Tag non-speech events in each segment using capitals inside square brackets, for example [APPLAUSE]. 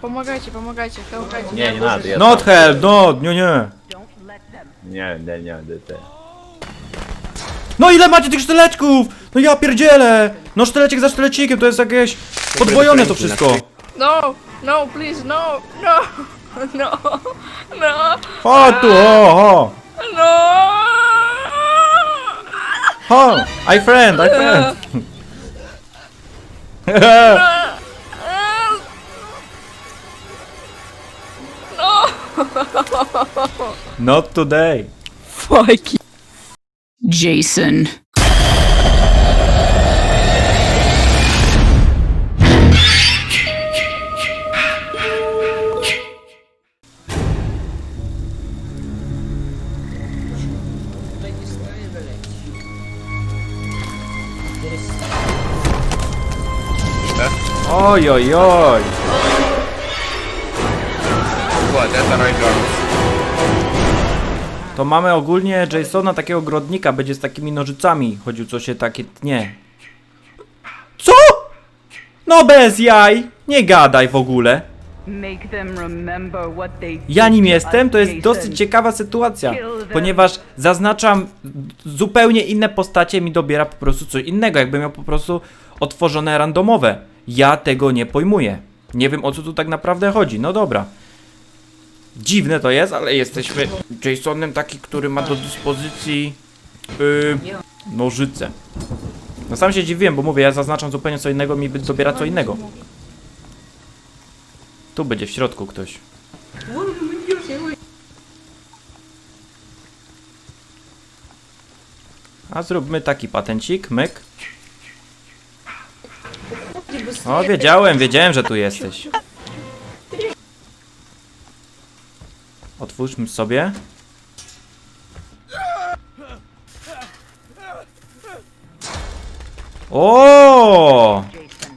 Pomagajcie, pomagajcie, pomagajcie. Nie, nie Not help, no, nie, nie. Nie, nie, nie, nie, nie. No ile macie tych sztylecków? No ja pierdzielę. No sztylecik za sztylecikiem, to jest jakieś podwojone to wszystko. No, no, please, no, no, [LAUGHS] no, no, O tu, o, no. O, I friend, I friend. [LAUGHS] [LAUGHS] No. Not today. Fuck you. Jason. Oj, oj, oj! Była teta, no i To mamy ogólnie Jasona takiego grodnika, będzie z takimi nożycami chodził, co się takie tnie. Co? No bez jaj! Nie gadaj w ogóle. Ja nim jestem, to jest dosyć ciekawa sytuacja, ponieważ zaznaczam zupełnie inne postacie, mi dobiera po prostu coś innego, jakbym miał po prostu otworzone randomowe. Ja tego nie pojmuję. Nie wiem o co tu tak naprawdę chodzi, no dobra. Dziwne to jest, ale jesteśmy Jasonem taki, który ma do dyspozycji yy, nożyce. No sam się dziwiłem, bo mówię, ja zaznaczam zupełnie co innego, mi dobiera co innego. Tu będzie w środku ktoś. A zróbmy taki patencik, myk. O, wiedziałem, wiedziałem, że tu jesteś. Otwórzmy sobie. O! Jason.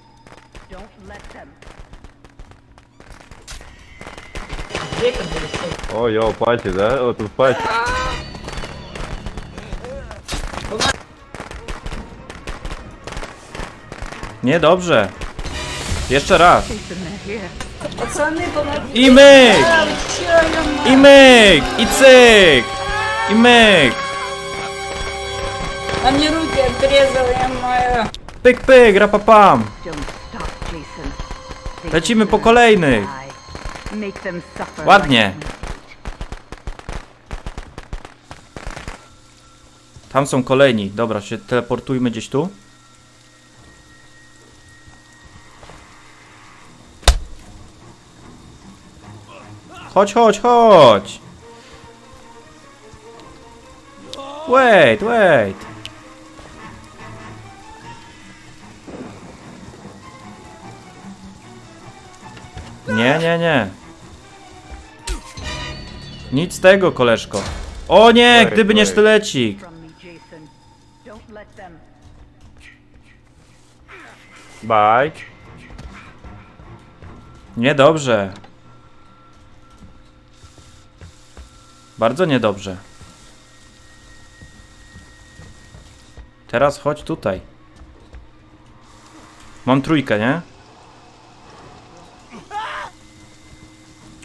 Don't let them. О, йо, паті, да? О, тут паті. Niedobrze. Jeszcze raz. Jason, they're here. Пацаны, помогите. I myk! I myk! I cyk! I myk! А мне руки отрезал, я моя. Pyk, pyk, rapapam! Don't stop, Jason. They Lecimy po deserve kolejnych. to die. Make them suffer Ładnie. like we Tam są kolejni. Dobra, się teleportujmy gdzieś tu. Chodź, chodź, chodź! Wait, wait! Nie, nie, nie. Nic z tego, koleżko. O nie, gdyby nie sztylecik. Bye. Niedobrze. Bardzo niedobrze. Teraz chodź tutaj. Mam trójkę, nie?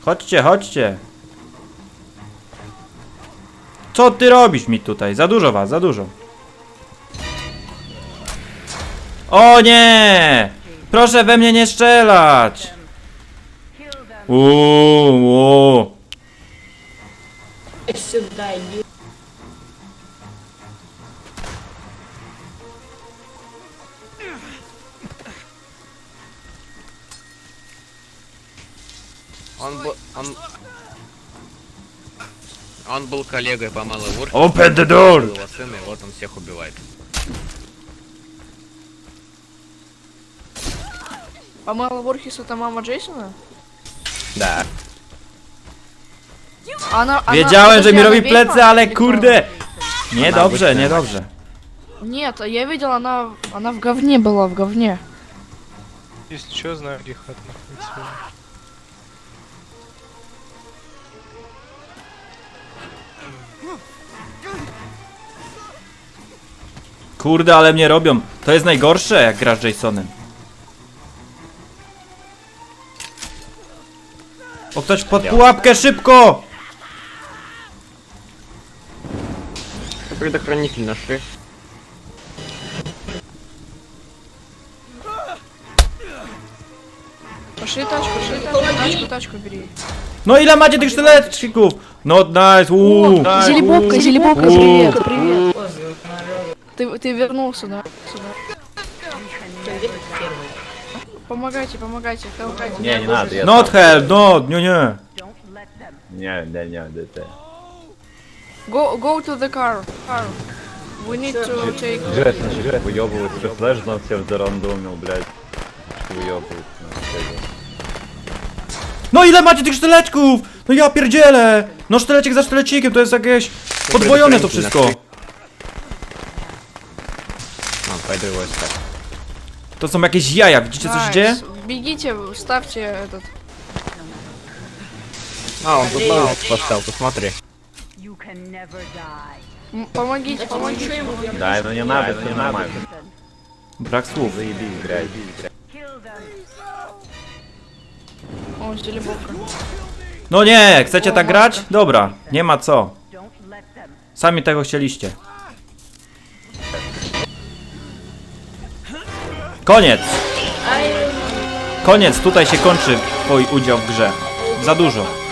Chodźcie, chodźcie. Co ty robisz mi tutaj? Za dużo was, za dużo. O nie! Proszę we mnie nie strzelać! Uuu, uuu. Сюда иди. Он был... Он... Он был коллегой по малой ворке. Open the door! Был его сын, и вот он всех убивает. Помала Ворхис это мама Джейсона? Да. Она, она- Wiedziałem, że подожди, mi она robi ведьма plecy, ale или кто? kurde! Niedobrze, Она niedobrze. Нет, я видел, она, она в говне была, в говне. Если что, знаю, где хат находится. Kurde, ale mnie robią. To jest najgorsze, jak grasz Jasonem. O, ktoś pod pułapkę, szybko! что предохранитель нашли. Пошли тачку, пошли тачку, тачку, тачку бери. Ну или мать этих штанатчиков! Not nice! У -у -у. Зелебобка, зелебобка, привет, привет! Ты, ты вернулся, да? Сюда. Помогайте, помогайте, помогайте. Не, не надо. Not help, no, не-не. Не, не, не, это. Go, go to the car, car. We need to take... Грязно, грязно. Выебывать, что флеш на всех зарандомил, блядь. Выебывать на всех. No ile macie tych sztyleczków? No ja pierdzielę! No sztylecik za sztylecikiem, to jest jakieś podwojone to wszystko. А, пойду его искать. To są jakieś jaja, widzicie co się dzieje? Nice. Бегите, ставьте этот... А, он тут палец поставил, посмотри. You can never die. M- Pomogijcie, pomogijcie. Daj, no nie nawet, no nie nawet. Brak słów. Wyjebili grę. O, źle. No nie, chcecie tak grać? Dobra, nie ma co. Sami tego chcieliście. Koniec! Koniec, tutaj się kończy twój udział w grze. Za dużo.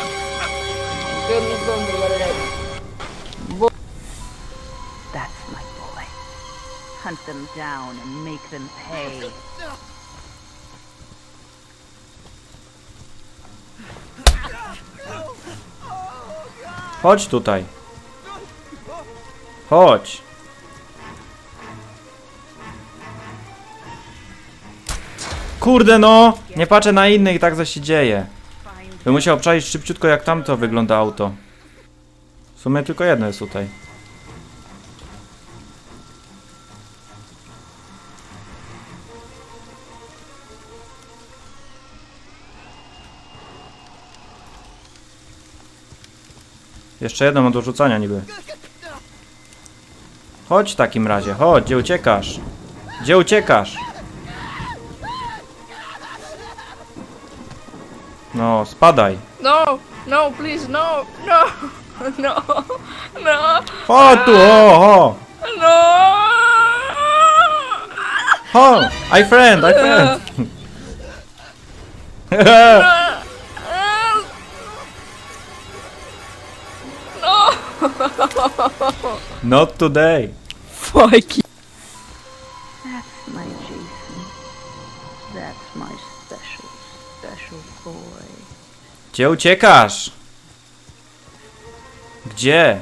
Down and make them pay. Chodź tutaj. Chodź. Kurde no! Nie patrzę na innych tak coś się dzieje. Bym musiał obczaić szybciutko jak tamto wygląda auto. W sumie tylko jedno jest tutaj. Jeszcze jedno mam do rzucania niby. Chodź w takim razie, chodź, gdzie uciekasz? Gdzie uciekasz? No, spadaj. No, no, please, no, no, [LAUGHS] no, no, Chodź tu, o, o! no. O! I friend, I friend! [LAUGHS] [LAUGHS] Not today. Fuck you. That's my Jason. That's my special, special boy. Gdzie uciekasz? Gdzie?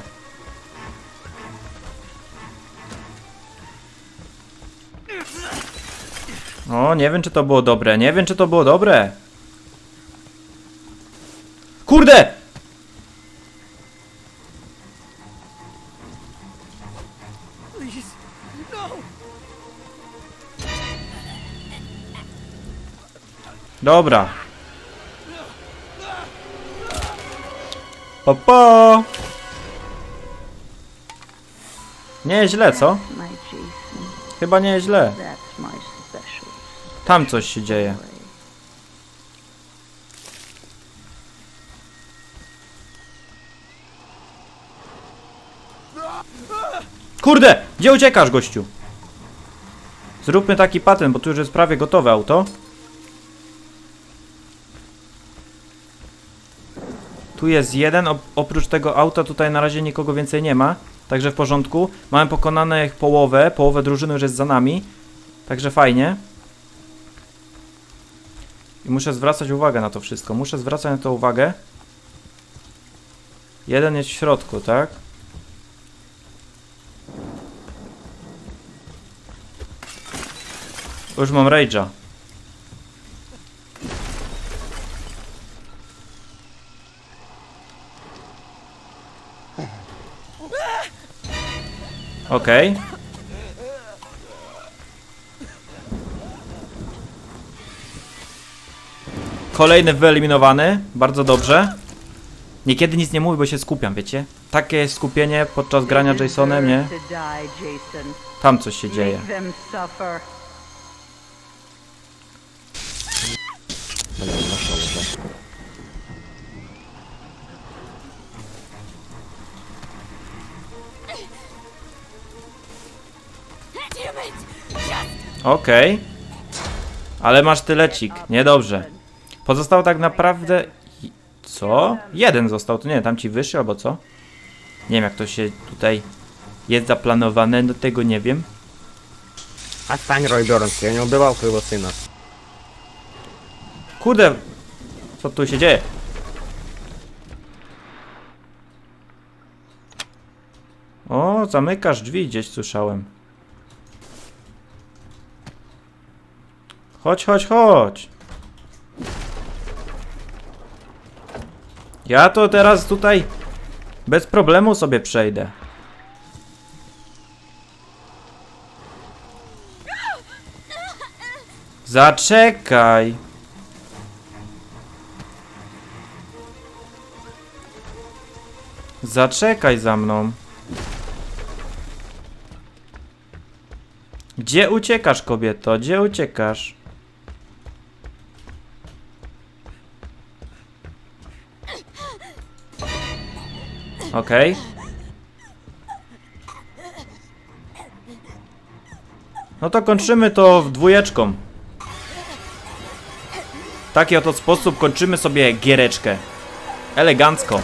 O, nie wiem czy to było dobre, nie wiem czy to było dobre. Kurde! Dobra. Pa, pa. Nie źle, co? Chyba nie źle. My special Tam coś się dzieje. Kurde! Gdzie uciekasz, gościu? Zróbmy taki patent, bo tu już jest prawie gotowe auto. Tu jest jeden, op- oprócz tego auta tutaj na razie nikogo więcej nie ma. Także w porządku. Mamy pokonane ich połowę, połowę drużyny już jest za nami. Także fajnie. I muszę zwracać uwagę na to wszystko. Muszę zwracać na to uwagę. Jeden jest w środku, tak? Już mam rage'a. Okej. Kolejny wyeliminowany. Bardzo dobrze. Niekiedy nic nie mówię, bo się skupiam, wiecie? Takie jest skupienie podczas grania Jasonem, nie? Tam coś się dzieje. Make Okej. Okay. Ale masz tylecik. Niedobrze. Pozostało tak naprawdę... Co? Jeden został. To nie wiem, tam ci wyższy albo co? Nie wiem, jak to się tutaj jest zaplanowane. No tego nie wiem. A stań Rojdorem, ja nie ubywał twojego syna. Kurde! Co tu się dzieje? O, zamykasz drzwi gdzieś, słyszałem. Chodź, chodź, chodź. Ja to teraz tutaj bez problemu sobie przejdę. Zaczekaj. Zaczekaj za mną. Gdzie uciekasz, kobieto? Gdzie uciekasz? Okej. No to kończymy to w dwójeczką. W taki oto sposób kończymy sobie giereczkę. Elegancko.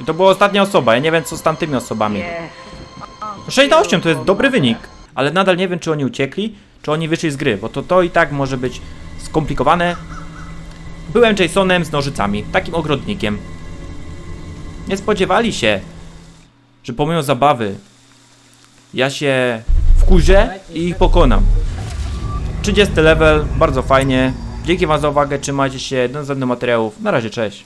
I to była ostatnia osoba, ja nie wiem co z tamtymi osobami. 6 na 8 to jest dobry wynik, ale nadal nie wiem czy oni uciekli, czy oni wyszli z gry, bo to to i tak może być skomplikowane. Byłem Jasonem z nożycami, takim ogrodnikiem. Nie spodziewali się, że pomimo zabawy ja się wkurzę i ich pokonam. 30 level, bardzo fajnie. Dzięki wam za uwagę, trzymajcie się, do następnych materiałów. Na razie, cześć.